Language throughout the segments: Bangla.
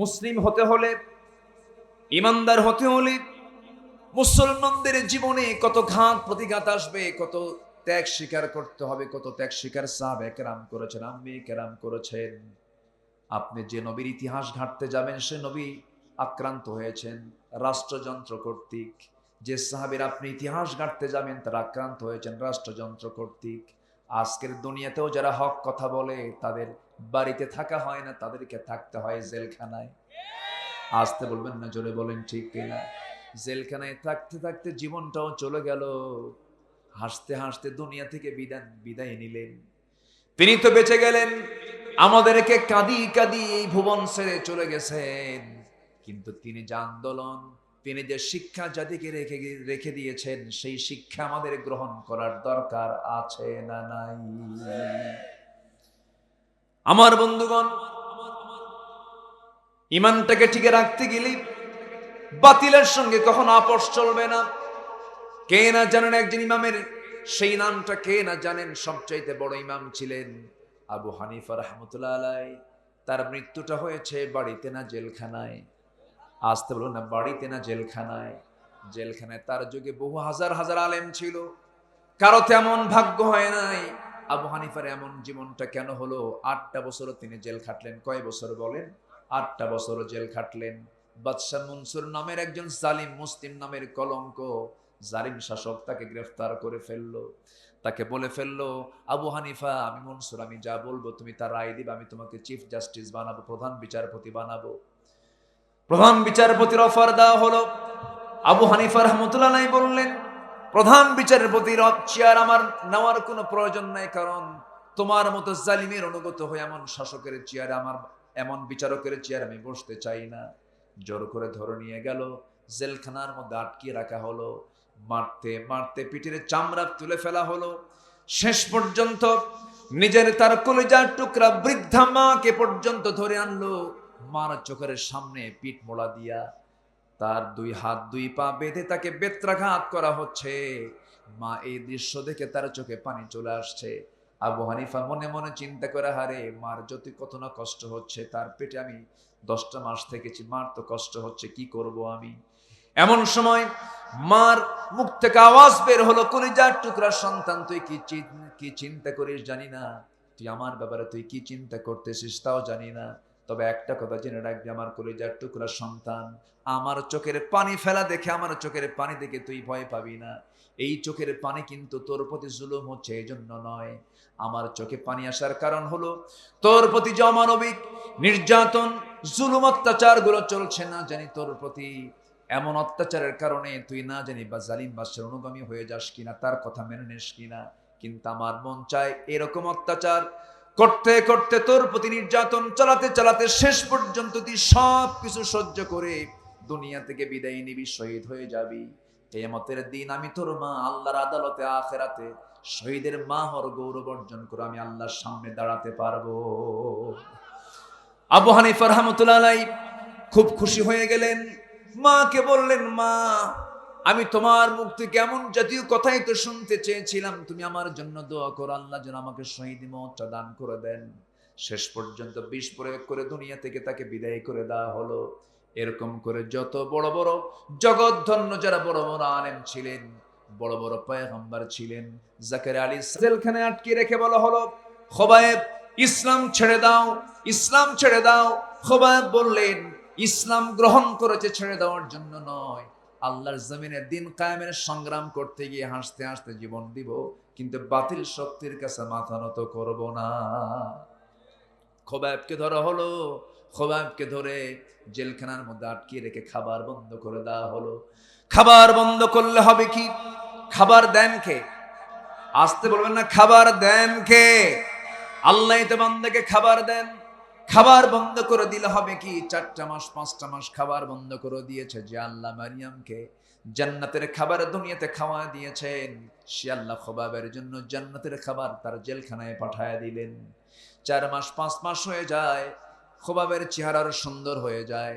মুসলিম হতে হলে, ইমানদার হতে হলে, মুসলমানদের জীবনে কত ঘাত প্রতিঘাত আসবে, কত ত্যাগ স্বীকার করতে হবে, কত ত্যাগ স্বীকার সাহাবে কেরাম করেছেন, আম্মি কেরাম করেছেন। আপনি যে নবীর ইতিহাস ঘাটতে যাবেন, সে নবী আক্রান্ত হয়েছেন, রাষ্ট্রযন্ত্র কর্তৃক। যে সাহাবের আপনি ইতিহাস ঘাটতে যাবেন, তারা আক্রান্ত হয়েছেন, রাষ্ট্রযন্ত্র কর্তৃক। আজকের দুনিয়াতেও যারা হক কথা বলে, তাদের বাড়িতে থাকা হয় না, তাদেরকে থাকতে হয় জেলখানায়। আসতে বলবেন না, জোরে বলেন ঠিক কিনা? জেলখানায় থাকতে থাকতে জীবনটাও চলে গেল। হাসতে হাসতে দুনিয়া থেকে বিদায় বিদায় নিলেন। তিনি তো বেঁচে গেলেন। আমাদেরকে কাঁদি কাঁদি এই ভুবন ছেড়ে চলে গেছেন। কিন্তু তিনি যে আন্দোলন, তিনি যে শিক্ষা জাতিকে রেখে রেখে দিয়েছেন, সেই শিক্ষা আমাদের গ্রহণ করার দরকার আছে না নাই? আমার বন্ধুগণ, ইমানটাকে টিকে রাখতে গেলে বাতিলের সঙ্গে কখনো আপোষ চলবে না। কে না জানেন একজন ইমামের সেই নামটা, কে না জানেন সবচাইতে বড় ইমাম ছিলেন আবু হানিফা রহমতুল্লাহ তার মৃত্যুটা হয়েছে বাড়িতে না জেলখানায়। আসতে বলুন না, বাড়িতে না জেলখানায়। জেলখানায় তার যুগে বহু হাজার হাজার আলেম ছিল। কারও তেমন ভাগ্য হয় নাই। আবু হানিফার এমন জীবনটা কেন হলো? আটটা বছরও তিনি জেল খাটলেন। কয় বছর বলেন? আটটা বছরও জেল খাটলেন। বাদশাহ মনসুর নামের একজন জালিম মুসলিম নামের কলঙ্ক, জালিম শাসক তাকে গ্রেফতার করে ফেলল। তাকে বলে ফেলল, আবু হানিফা, আমি মনসুর, আমি যা বলব, তুমি তার রায় দিবে, আমি তোমাকে চিফ জাস্টিস বানাবো, প্রধান বিচারপতি বানাবো। প্রধান বিচারপতির অফার দেওয়া হলো। আবু হানিফা রহমতুল্লাহ বললেন প্রধান বিচারপতির চেয়ার আমার নেওয়ার কোনো প্রয়োজন নাই, কারণ তোমার মতো জালিমের অনুগত হয়ে এমন শাসকের চেয়ারে আমার, এমন বিচারকের চেয়ার আমি বসতে চাই না। জোর করে ধরে নিয়ে গেল, জেলখানার মধ্যে আটকিয়ে রাখা হলো, মারতে মারতে পিঠের চামড়া তুলে ফেলা হলো। শেষ পর্যন্ত নিজের তার কলেজার টুকরা বৃদ্ধা মাকে পর্যন্ত ধরে আনলো, মার চোখের সামনে পিঠ মোড়া দিয়া। তার দুই হাত দুই পা বেঁধে তাকে বেত্রাঘাত করা হচ্ছে। মা এই দৃশ্য দেখে তার চোখে পানি চলে আসছে। আবু হানিফা মনে মনে চিন্তা করে, হারে, মার যদি কত না কষ্ট হচ্ছে, তার পেটে আমি দশটা মাস থেকেছি, মার তো কষ্ট হচ্ছে, কি করব আমি? এমন সময় মার মুখ থেকে আওয়াজ বের হলো, কলিজার টুকরা সন্তান, তুই কি কি চিন্তা করিস জানি না। তুই আমার ব্যাপারে তুই কি চিন্তা করতেছিস তাও জানি না। তবে একটা কথা জেনে রাখবি, আমার কলিজার টুকরা সন্তান। আমার চোখের পানি ফেলা দেখে আমার চোখের পানি দেখে তুই ভয় পাবি না। এই চোখের পানি কিন্তু তোর প্রতি জুলুম হচ্ছে এই জন্য নয়। আমার চোখে পানি আসার কারণ হলো, তোর প্রতি যে অমানবিক, নির্যাতন, জুলুম অত্যাচারগুলো চলছে না জানি তোর প্রতি। এমন অত্যাচারের কারণে তুই না জানি বা জালিম বাসের অনুগামী হয়ে যাস কিনা, তার কথা মেনে নিস কিনা। কিন্তু আমার মন চায় এরকম অত্যাচার করতে করতে তোর প্রতি নির্যাতন চালাতে চালাতে শেষ পর্যন্ত তুই সব কিছু সহ্য করে দুনিয়া থেকে বিদায় নিবি, শহীদ হয়ে যাবি। কেয়ামতের দিন আমি তোর মা, আল্লাহর আদালতে, আখেরাতে শহীদের মা হর গৌরব অর্জন করে আমি আল্লাহর সামনে দাঁড়াতে পারব। আবু হানিফা রহমতুল্লাহ খুব খুশি হয়ে গেলেন। মাকে বললেন, মা আমি তোমার মুখ থেকে এমন জাতীয় কথাই তো শুনতে চেয়েছিলাম। তুমি আমার জন্য দোয়া করো, আল্লাহ যেন আমাকে শহীদ মতটা দান করে দেন। শেষ পর্যন্ত বিষ প্রয়োগ করে দুনিয়া থেকে তাকে বিদায় করে দেওয়া হলো। এরকম করে যত বড় বড় জগৎধন্য যারা বড় বড় আলেম ছিলেন, বড় বড় পয়গম্বর ছিলেন জাকের আলী জেলখানে আটকে রেখে বলা হলো, খোবায়েব, ইসলাম ছেড়ে দাও, ইসলাম ছেড়ে দাও। খোবায়েব বললেন, ইসলাম গ্রহণ করেছে ছেড়ে দেওয়ার জন্য নয়। আল্লাহর জমিনে দিন কায়েমের সংগ্রাম করতে গিয়ে হাসতে হাসতে জীবন দিব, কিন্তু বাতিল শক্তির কাছে মাথা নত করব না। খোবায়েবকে ধরা হলো খোবায়েবকে ধরে জেলখানার মধ্যে আটকিয়ে রেখে খাবার বন্ধ করে দেওয়া হলো। খাবার বন্ধ করলে হবে কি? খাবার দেন কে? আসতে বলবেন না, খাবার দেন কে? আল্লাহ তো বান্দাকে খাবার দেন। খাবার বন্ধ করে দিলে হবে কি? চারটা মাস, পাঁচটা মাস খাবার বন্ধ করে দিয়েছে। যে আল্লাহ মারিয়ামকে জান্নাতের খাবার দুনিয়াতে খাওয়া দিয়েছেন, সে আল্লাহ খবাবের জন্য জান্নাতের খাবার তার জেলখানায় পাঠায় দিলেন। চার মাস, পাঁচ মাস হয়ে যায়, খোবাবের চেহারার সুন্দর হয়ে যায়।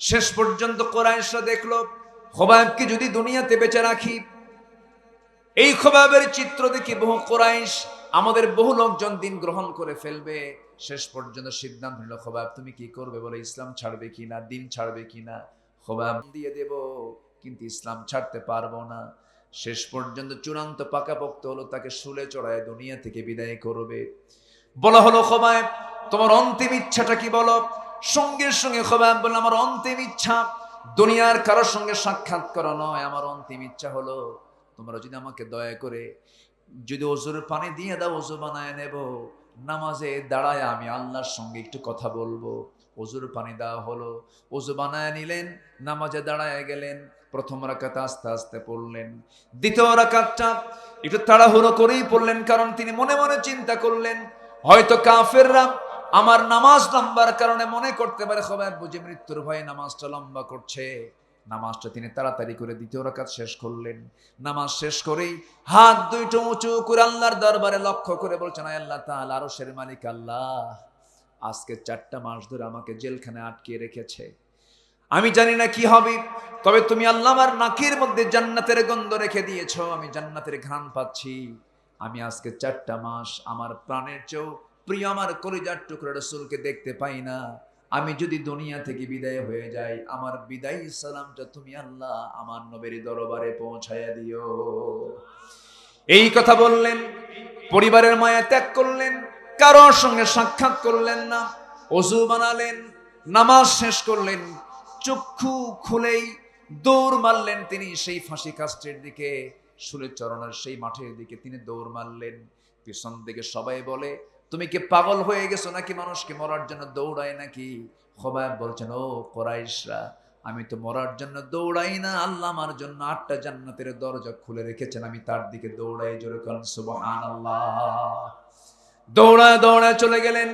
শেষ পর্যন্ত কোরআশরা দেখল, খোবাবকে যদি দুনিয়াতে বেঁচে রাখি, এই খোবাবের চিত্র দেখি বহু কোরাইশ আমাদের বহু লোকজন দিন গ্রহণ করে ফেলবে। শেষ পর্যন্ত সিদ্ধান্ত নিল, খোবাব, তুমি কি করবে? বলে, ইসলাম ছাড়বে কিনা দিন ছাড়বে কিনা খোবাব, দিয়ে দেব, কিন্তু ইসলাম ছাড়তে পারব না। শেষ পর্যন্ত চূড়ান্ত পাকাপোক্ত হলো, তাকে শুলে চড়ায় দুনিয়া থেকে বিদায় করবে। বলা হলো খোবায় তোমার অন্তিম ইচ্ছাটা কি বলো? সঙ্গে সঙ্গে খোবায় বলল, আমার অন্তিম ইচ্ছা দুনিয়ার কারোর সঙ্গে সাক্ষাৎ করা নয়। আমার অন্তিম ইচ্ছা হলো, তোমরা যদি আমাকে দয়া করে যদি ওজুর পানি দিয়ে দাও, ওজু বানায় নেব। নামাজে দাঁড়ায় আমি আল্লাহর সঙ্গে একটু কথা বলব। ওজুর পানি দেওয়া হলো। ওজু বানায় নিলেন, নামাজে দাঁড়ায় গেলেন, প্রথম রাকাত আস্তে আস্তে পড়লেন। দ্বিতীয় রাকাতটা একটু তাড়াহুড়ো করেই পড়লেন, কারণ তিনি মনে মনে চিন্তা করলেন, হয়তো কাফেররা আমার নামাজ লম্বার কারণে মনে করতে পারে সবাই বুঝে মৃত্যুর ভয়ে নামাজটা লম্বা করছে। নামাজটা তিনি তাড়াতাড়ি করে দ্বিতীয় রাকাত শেষ করলেন। নামাজ শেষ করেই হাত দুইটো উঁচু করে আল্লাহর দরবারে লক্ষ্য করে বলছেন, "আয় আল্লাহ তাআলা, আরশের মালিক আল্লাহ। আজকে চারটা মাস ধরে আমাকে জেলখানে আটকে রেখেছে। আমি জানি না কি হবে, তবে তুমি আল্লাহ আমার নাকের মধ্যে জান্নাতের গন্ধ রেখে দিয়েছ, আমি জান্নাতের ঘ্রাণ পাচ্ছি। আমি আজকে চারটা মাস আমার প্রাণের চেয়েও প্রিয় আমার কলিজার টুকরো রসুলকে দেখতে পাই না। আমি যদি দুনিয়া থেকে বিদায় হয়ে যাই, আমার বিদায় সালামটা তুমি আল্লাহ আমার নবীর দরবারে পৌঁছায়া দিও। এই কথা বললেন, পরিবারের মায়া ত্যাগ করলেন, কারোর সঙ্গে সাক্ষাৎ করলেন না, অজু বানালেন, নামাজ শেষ করলেন, চক্ষু খুলেই দৌড় মারলেন তিনি সেই ফাঁসি কাস্টের দিকে শুলে চরণের সেই মাঠের দিকে তিনি দৌড় মারলেন। পিছন দিকে সবাই বলে তুমি কি পাগল হয়ে গেছো নাকি মানুষকে মরার জন্য দৌড়ায় নাকি? খোবায় বলছেন, ও কোরাইশরা, আমি তো মরার জন্য দৌড়াই না। আল্লাহ আমার জন্য আটটা জান্নাতের দরজা খুলে রেখেছেন। আমি তার দিকে দৌড়াই, জোরে করেন সুবহানাল্লাহ। দৌড়ায় দৌড়ায় চলে গেলেন।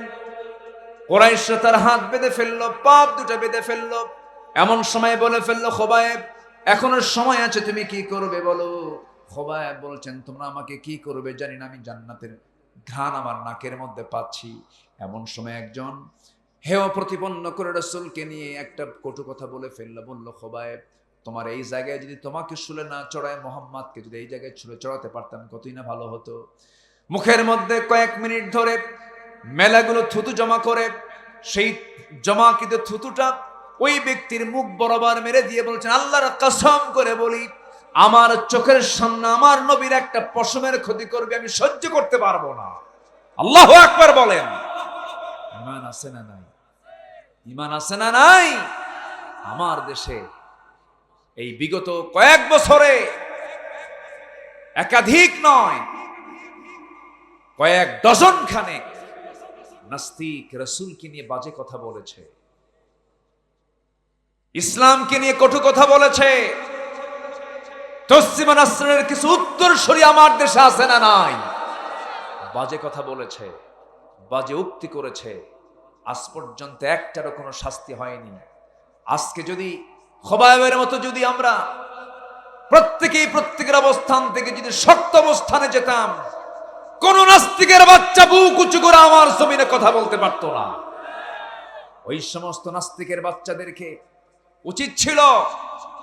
কোরাইশরা তার হাত বেঁধে ফেলল, পাপ দুটো বেঁধে ফেলল। এমন সময় বলে ফেলল, খোবায়েব, এখনও সময় আছে, তুমি কি করবে বলো? খোবায়েব বলছেন, তোমরা আমাকে কি করবে জানি না, আমি জান্নাতের ঘ্রাণ আমার নাকের মধ্যে পাচ্ছি। এমন সময় একজন হেয় প্রতিপন্ন করে রসুলকে নিয়ে একটা কটু কথা বলে ফেলল, বলল, খোবায়েব, তোমার এই জায়গায় যদি তোমাকে শুলে না চড়ায়, মোহাম্মদকে যদি এই জায়গায় ছুলে চড়াতে পারতাম, কতই না ভালো হতো। মুখের মধ্যে কয়েক মিনিট ধরে মেলাগুলো থুতু জমা করে, সেই জমাকৃত থুতুটা ওই ব্যক্তির মুখ বরাবর মেরে দিয়ে বলছেন, আল্লাহর কসম করে বলি আমার চোখের সামনে আমার নবীর একটা পশমের ক্ষতি করবে, আমি সহ্য করতে পারব না। আল্লাহ একবার বলেন। ইমান আছে না নাই? ইমান আছে না নাই? আমার দেশে এই বিগত কয়েক বছরে একাধিক নয়, কয়েক ডজন খানেক নাস্তিক রসুলকে নিয়ে বাজে কথা বলেছে। ইসলামকে নিয়ে কটু কথা বলেছে। তসলিমা নাসরিনের কিছু উত্তর সরি আমার দেশে আছে না নাই? বাজে কথা বলেছে, বাজে উক্তি করেছে। আজ পর্যন্ত একটারও কোনো শাস্তি হয়নি। আজকে যদি খবায়ের মতো যদি আমরা প্রত্যেকেই প্রত্যেকের অবস্থান থেকে যদি শক্ত অবস্থানে যেতাম, কোন নাস্তিকের বাচ্চা বুক উঁচু করে আমার জমিনে কথা বলতে পারতো না। ওই সমস্ত নাস্তিকের বাচ্চাদেরকে উচিত ছিল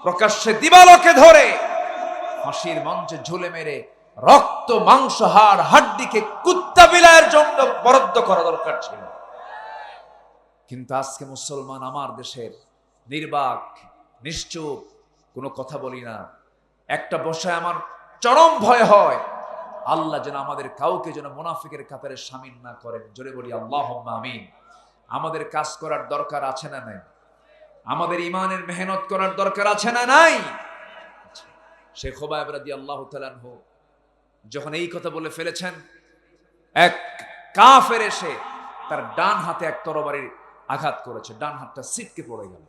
প্রকাশ্যে দিবালকে ধরে ফাঁসির মঞ্চে ঝুলে মেরে রক্ত, মাংস, হাড়, হাড্ডিকে কুত্তা বিলায়ের জন্য বরাদ্দ করা দরকার ছিল। কিন্তু আজকে মুসলমান আমার দেশের নির্বাক, নিশ্চুপ, কোনো কথা বলি না। একটা বসায় আমার চরম ভয় হয়। আল্লাহ যেন আমাদের কাউকে যেন মুনাফিকের কাতারে সামিল না করেন। জোরে বলি আল্লাহ আমিন। আমাদের কাজ করার দরকার আছে না নাই? আমাদের ইমানের মেহনত করার দরকার আছে না নাই? শেখ হোবায়ব রাদি আল্লাহ তালানহু যখন এই কথা বলে ফেলেছেন, এক কাফের এসে তার ডান হাতে এক তরবারির আঘাত করেছে, ডান হাতটা সিটকে পড়ে গেল।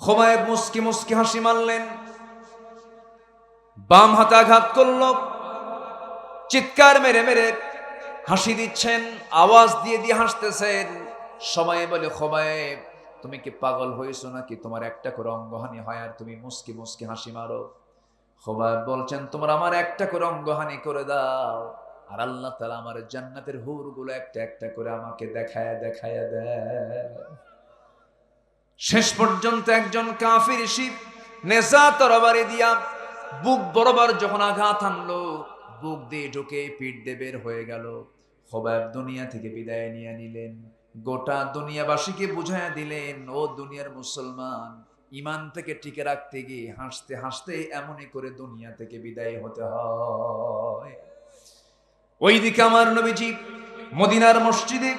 খোবায়েব মুসকি মুসকি হাসি মারলেন, বাম হাতে আঘাত করল, চিৎকার মেরে মেরে হাসি দিচ্ছেন, আওয়াজ দিয়ে দিয়ে হাসতেছেন। সবাই বলে, খোবায়েব তুমি কি পাগল হয়েছো নাকি? তোমার একটা করে অঙ্গহানি হয় আর তুমি মুসকি মুসকি হাসি মারো। খোবায়েব বলছেন, তোমার আমার একটা করে অঙ্গহানি করে দাও। আর আল্লাহ তালা আমার জান্নাতের হুরগুলো একটা একটা করে আমাকে দেখায় দেখায় দেয় শেষ পর্যন্ত একজন কাফির শিব নেশা তরবারি দিয়া বুক বরাবর যখন আঘাত আনলো বুক দিয়ে ঢুকে পিঠ দিয়ে বের হয়ে গেল। খোবাব দুনিয়া থেকে বিদায় নিয়ে নিলেন। গোটা দুনিয়াবাসীকে বুঝাইয়া দিলেন, ও দুনিয়ার মুসলমান ইমান থেকে টিকে রাখতে গিয়ে হাসতে হাসতে এমনই করে দুনিয়া থেকে বিদায় হতে হয়। ওইদিকে আমার নবীজি মদিনার মসজিদে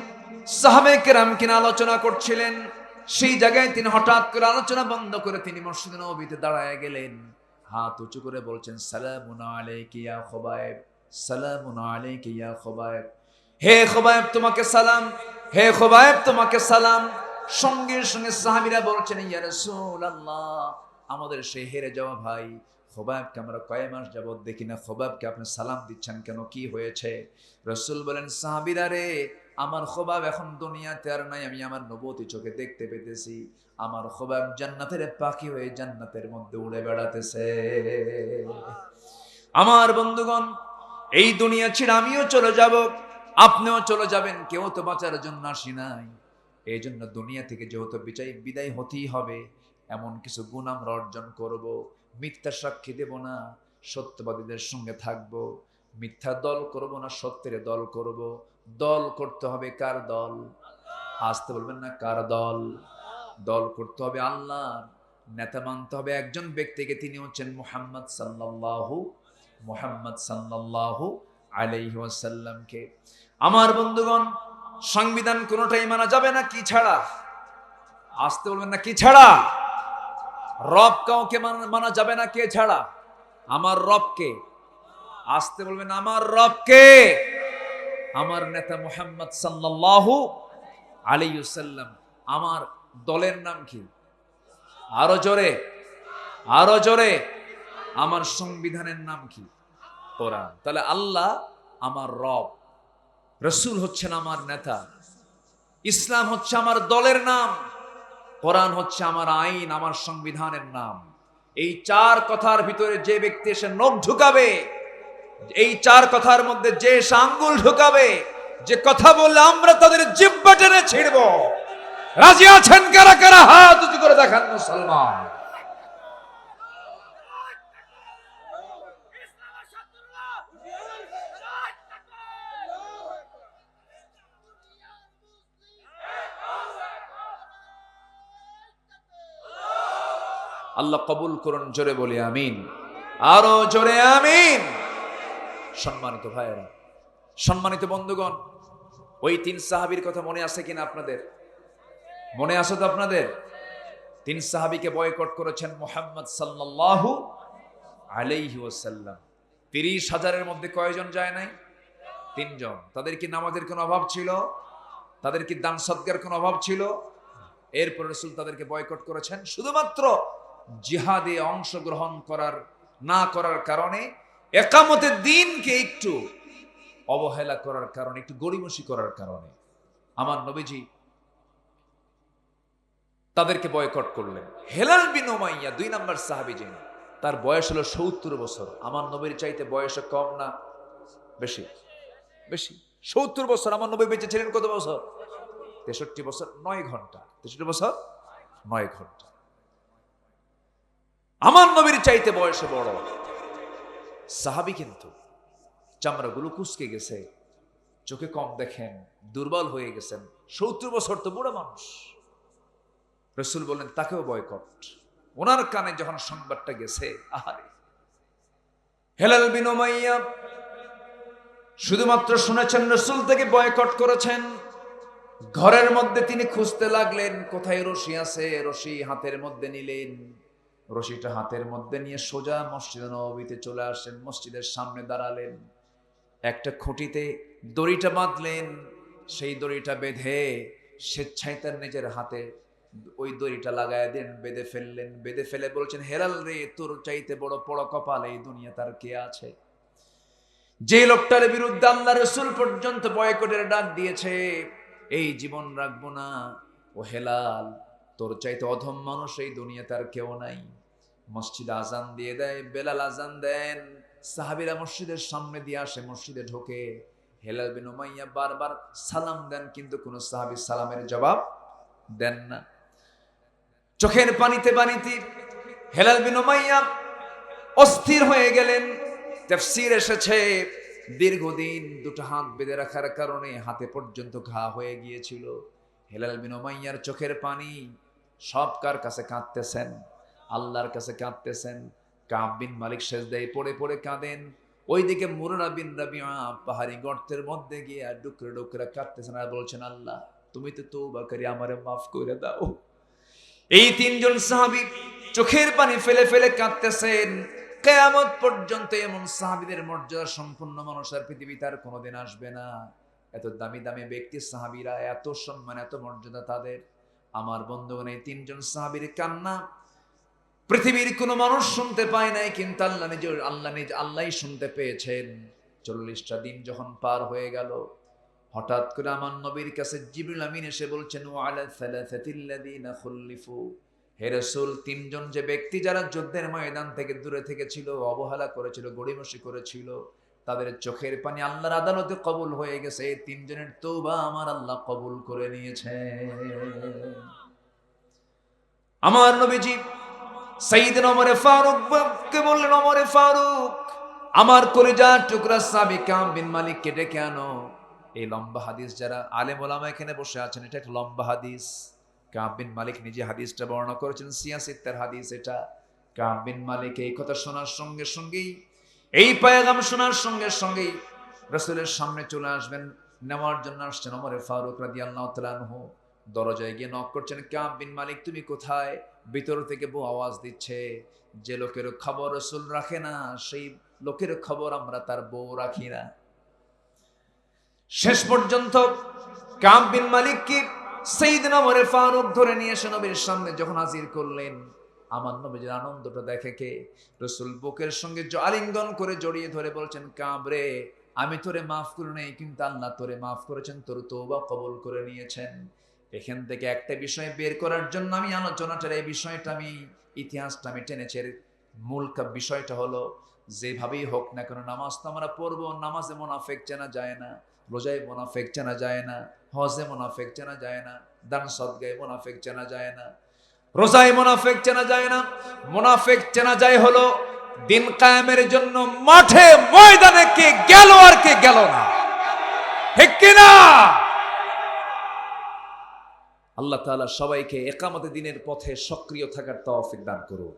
সাহাবে কেরামকে নিয়ে আলোচনা করছিলেন। সেই জায়গায় তিনি হঠাৎ করে আলোচনা বন্ধ করে তিনি মসজিদ নবীতে দাঁড়ায় গেলেন। হাত উঁচু করে বলছেন, সালামুন আলাইকা ইয়া খুবাইব সালামুন আলাইকা ইয়া খুবাইব হে খোবায়েব তোমাকে সালাম। হে খোবায়েব তোমাকে সালাম। সঙ্গে সঙ্গে সাহাবিরা বলছেন ইয়া রাসূলুল্লাহ আমাদের সেই হেরে যাওয়া ভাই খোবাবকে আমরা কয় মাস যাবৎ দেখি না? খোবাবকে আপনি সালাম দিচ্ছেন কেন? কি হয়েছে? রসুল বলেন সাহাবিরা রে আমার খোবাব এখন দুনিয়াতে আর নাই আমি আমার নবতী চোখে দেখতে পেতেছি। আমার খোবাব জান্নাতের পাখি হয়ে জান্নাতের মধ্যে উড়ে বেড়াতেছে। আমার বন্ধুগণ এই দুনিয়া ছেড়ে আমিও চলে যাব। আপনিও চলে যাবেন, কেউ তো বাঁচার জন্য আসি নাই। এই জন্য দুনিয়া থেকে যেহেতু বিজয়, বিদায় হতেই হবে। এমন কিছু গুণ আমরা অর্জন করব। মিথ্যা সাক্ষী দেব না, সত্যবাদীদের সঙ্গে থাকব। মিথ্যা দল করব না, সত্যের দল করব। দল করতে হবে কার দল? আসতে বলবেন না, কার দল? দল করতে হবে আল্লাহর। নেতা মানতে হবে একজন ব্যক্তিকে, তিনি হচ্ছেন মুহাম্মদ সাল্লাল্লাহু মুহাম্মদ সাল্লাল্লাহু আলাইহি ওয়াসাল্লামকে। আমার বন্ধুগণ, সংবিধান কোনোটাই মানা যাবে না, কি ছাড়া? আসতে বলবেন না, কি ছাড়া? রব কাউকে মানা যাবে না, কে ছাড়া? আমার রবকে। আসতে বলবেন, আমার রবকে। আমার নেতা মোহাম্মদ সাল্লাল্লাহু আলাইসাল্লাম আমার দলের নাম কি? আরও জোরে আরও জোরে, আমার সংবিধানের নাম কি? কোরআন। তাহলে আল্লাহ আমার রব, রসুল হচ্ছেন আমার নেতা, ইসলাম হচ্ছে আমার দলের নাম, কোরআন হচ্ছে আমার আইন, আমার সংবিধানের নাম। এই চার কথার ভিতরে যে ব্যক্তি এসে নখ ঢুকাবে, এই চার কথার মধ্যে যে এসে আঙ্গুল ঢুকাবে, যে কথা বললে আমরা তাদের জিব্বা টেনে ছিড়ব। রাজি আছেন কারা কারা? হাত করে দেখান মুসলমান। আল্লাহ কবুল করুন, জোরে বলি আমিন। আরও জোরে আমিন। সম্মানিত ভাইয়েরা, সম্মানিত বন্ধুগণ, ওই তিন সাহাবীর কথা মনে আছে কিনা আপনাদের? মনে আছে তো আপনাদের? তিন সাহাবীকে বয়কট করেছেন মোহাম্মদ সাল্লাল্লাহু আলাইহি ওয়াসাল্লাম। তিরিশ হাজারের মধ্যে কয়জন যায় নাই? তিনজন। তাদের কি নামাজের কোনো অভাব ছিল? তাদের কি দান সৎকার কোনো অভাব ছিল? এরপর রসুল তাদেরকে বয়কট করেছেন শুধুমাত্র জিহাদে অংশগ্রহণ করার, না করার কারণে একামতের দিনকে একটু অবহেলা করার কারণে, একটু গড়িমসি করার কারণে আমার নবীজি তাদেরকে বয়কট করলেন। হেলাল বিন ওমাইয়া দুই নাম্বার সাহাবি যিনি, তার বয়স হলো সত্তর বছর। আমার নবীর চাইতে বয়স কম না? বেশি। বেশি। সত্তর বছর, আমার নবী বেঁচে ছিলেন কত বছর? তেষট্টি বছর, নয় ঘণ্টা। তেষট্টি বছর, নয় ঘণ্টা। আমার নবীর চাইতে বয়সে বড়। সাহাবি কিন্তু চামড়াগুলো কুচকে গেছে, চোখে কম দেখেন, দুর্বল হয়ে গেছেন। সত্তর বছর তো বুড়ো মানুষ। রসুল বললেন, তাকেও বয়কট। ওনার কানে যখন সংবাদটা গেছে, আহারে। হেলাল বিনমাইয়া শুধুমাত্র শুনেছেন, রসুল থেকে বয়কট করেছেন। ঘরের মধ্যে তিনি খুঁজতে লাগলেন, কোথায় রশি আছে? রশি হাতের মধ্যে নিলেন। রশিটা হাতের মধ্যে নিয়ে সোজা মসজিদ নবীতে চলে আসেন, মসজিদের সামনে দাঁড়ালেন। একটা খুঁটিতে দড়িটা বাঁধলেন, সেই দড়িটা বেঁধে স্বেচ্ছায় তার নিজের হাতে ওই দড়িটা লাগায় দেন, বেঁধে ফেললেন। বেঁধে ফেলে বলছেন হেরাল রে, তোর চাইতে বড় বড় কপাল এই দুনিয়া তার কে আছে? যে লোকটার বিরুদ্ধে আল্লাহ রসুল পর্যন্ত বয়কটের ডাক দিয়েছে, এই জীবন রাখব না, ও হেলাল, তোর চাইতে অধম মানুষ এই দুনিয়াতে আর কেউ নাই। মসজিদ আজান দিয়ে দেয়, বেলাল আজান দেন। সাহাবিরা মসজিদের সামনে দিয়ে আসে, মসজিদে ঢোকে। হেলাল বিন উমাইয়া বারবার সালাম দেন, কিন্তু কোনো সাহাবি সালামের জবাব দেন না। চোখের পানিতে পানিতে হেলাল বিন উমাইয়া অস্থির হয়ে গেলেন। তেফসির এসেছে। দীর্ঘদিন দুটো হাত বেঁধে রাখার কারণে হাতে পর্যন্ত ঘা হয়ে গিয়েছিল। হেলাল বিন ওমাইয়ার চোখের পানি সব কার কাছে কাঁদতেছেন? আল্লাহর কাছে কাঁদতেছেন। কাব বিন মালিক সেজদায় পড়ে পড়ে কাঁদেন। ওইদিকে মুররা বিন রাবিয়া পাহাড়ি গর্তের মধ্যে গিয়ে ডুকরে ডুকরে কাঁদতেছেন আর বলছেন, আল্লাহ, তুমি তো তৌবা করে, আমারে মাফ করে দাও। এই তিনজন সাহাবী চোখের পানি ফেলে ফেলে কাঁদতেছেন। কেয়ামত পর্যন্ত এমন সাহাবীদের মর্যাদা সম্পূর্ণ মানুষ আর পৃথিবীতে আর কোনোদিন আসবে না। এত দামি দামি ব্যক্তি সাহাবীরা, এত সম্মান, এত মর্যাদা তাদের। আমার বন্ধুগণ, এই তিনজন সাহাবীর কান্না পৃথিবীর কোনো মানুষ শুনতে পায় নাই, কিন্তু আল্লাহ নিজে আল্লাহ নিজ, আল্লাহই শুনতে পেয়েছেন। চল্লিশটা দিন যখন পার হয়ে গেল, হঠাৎ করে আমার নবীর কাছে জিবরুল আমিন এসে বলছেন ও আলা হে রাসূল, তিনজন যে ব্যক্তি যারা যুদ্ধের ময়দান থেকে দূরে থেকে ছিল অবহেলা করেছিল, গড়িমসি করেছিল, তাদের চোখের পানি আল্লাহর আদালতে কবুল হয়ে গেছে। এই তিনজনের তৌবা আমার আল্লাহ কবুল করে নিয়েছে আমার নবীজি সাইদিন ওমরে ফারুককে বললেন ওমরে ফারুক, আমার কলিজা টুকরা সাবি কাম বিন মালিককে ডেকে আনো। এই লম্বা হাদিস যারা আলেম ওলামা এখানে বসে আছেন, এটা একটা লম্বা হাদিস। কাব মালিক নিজে হাদিসটা বর্ণনা করেছেন, সিয়াসিত্তার হাদিস এটা। কাব বিন মালিক এই কথা শোনার সঙ্গে সঙ্গেই, এই পায়গাম শোনার সঙ্গে সঙ্গেই রসুলের সামনে চলে আসবেন, নেওয়ার জন্য আসছেন ওমরে ফারুক রাদি আল্লাহ তালানহ দরজায় গিয়ে নক করছেন কাব বিন মালিক, তুমি কোথায়? ভিতর থেকে বউ আওয়াজ দিচ্ছে, যে লোকের খবর রসুল রাখে না, সেই লোকের খবর আমরা তার বউ রাখি না। শেষ পর্যন্ত কাব বিন মালিক কি সেইদিন আমরে ফারুক ধরে নিয়ে এসে নবীর সামনে যখন হাজির করলেন, আমার নবীর আনন্দটা দেখে কে? রসুল বুকের সঙ্গে আলিঙ্গন করে জড়িয়ে ধরে বলছেন কাব রে, আমি তোরে মাফ করে নেই, কিন্তু আল্লাহ তোরে মাফ করেছেন, তোর তৌবা কবল করে নিয়েছেন। এখান থেকে একটা বিষয় বের করার জন্য আমি আলোচনাটার এই বিষয়টা আমি, ইতিহাসটা আমি টেনেছি এর মূল বিষয়টা হলো, যেভাবেই হোক না কেন নামাজ তো আমরা পড়ব, নামাজে মোনাফেক চেনা যায় না, রোজায় মোনাফেক চেনা যায় না, হজে মোনাফেক চেনা যায় না, দান সদগায় মোনাফেক চেনা যায় না, রোজায় মোনাফেক চেনা যায় না, মোনাফেক চেনা যায় হলো, দিন কায়েমের জন্য মাঠে ময়দানে কে গেল আর কে গেল না। ঠিক কিনা? আল্লাহ তাআলা সবাইকে একামতে দিনের পথে সক্রিয় থাকার তৌফিক দান করুন।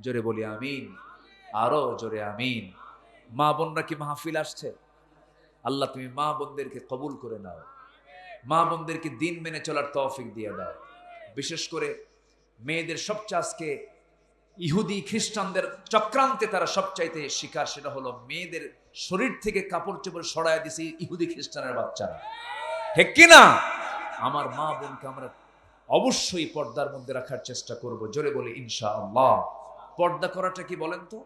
জোরে বলি আমিন। আরও জোরে আমিন। মা বোনরা কি মাহফিল আসছে? আল্লাহ তুমি মা বোনদেরকে কবুল করে নাও। মা বোনদেরকে দিন মেনে চলার তৌফিক দিয়ে দাও। বিশেষ করে মেয়েদের সবচেয়ে আজকে ইহুদি খ্রিস্টানদের চক্রান্তে তারা সবচাইতে শিকার, সেটা হলো মেয়েদের শরীর থেকে কাপড় চোপড় সরায় দিছে ইহুদি খ্রিস্টানের বাচ্চারা। ঠিক কিনা? আমার মা বোনকে আমরা অবশ্যই পর্দার মধ্যে রাখার চেষ্টা করব। জোরে বলি ইনশা আল্লাহ পর্দা করাটা কি বলেন তো?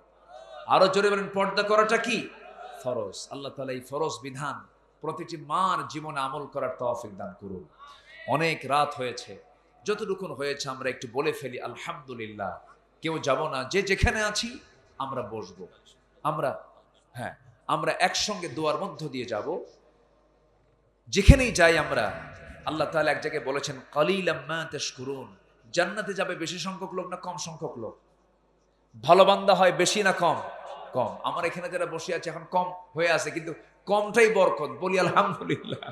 আরও জোরে বলেন, পর্দা করাটা কি? ফরজ। আল্লাহ তালা এই ফরজ বিধান প্রতিটি মার জীবনে আমল করার তৌফিক দান করুন। অনেক রাত হয়েছে। যতটুকুন হয়েছে আমরা একটু বলে ফেলি, আলহামদুলিল্লাহ। কেউ যাব না, যে যেখানে আছি, আমরা বসবো। আমরা হ্যাঁ আমরা একসঙ্গে দোয়ার মধ্য দিয়ে যাব। যেখানেই যাই আমরা আল্লাহ তাহলে এক জায়গায় বলেছেন, কালিলাম করুন জান্নাতে যাবে বেশি সংখ্যক লোক না কম সংখ্যক লোক? ভালো বান্দা হয় বেশি না কম? কম। আমার এখানে যারা বসে আছে এখন কম হয়ে আছে, কিন্তু কমটাই বরকত। বলি আলহামদুলিল্লাহ।